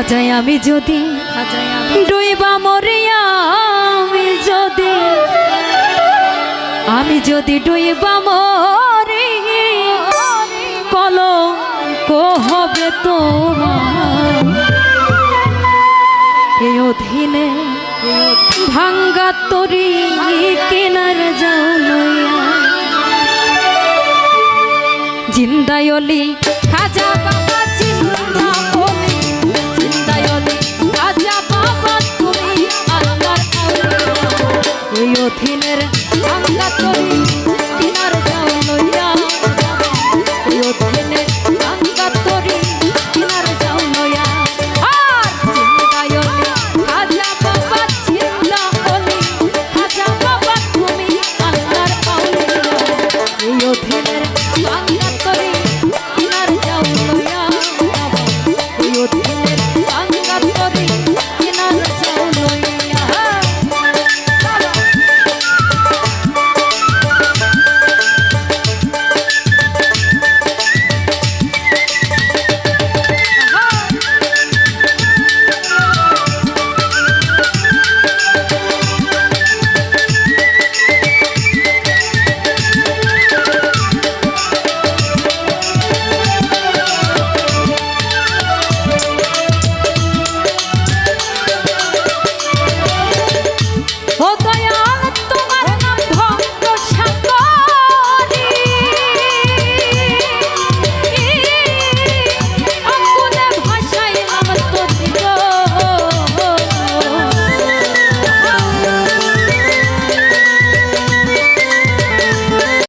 খাজাই আমি যদি ডুইবা মরিয়া আমি যদি আমি যদি ডুইবা মরি, কলঙ্ক হবে তোমার। এই অধীনে ভাঙ্গা তরি কেনার যাও লইয়া জিন্দায়লি তুমি আমরা আউলিয়া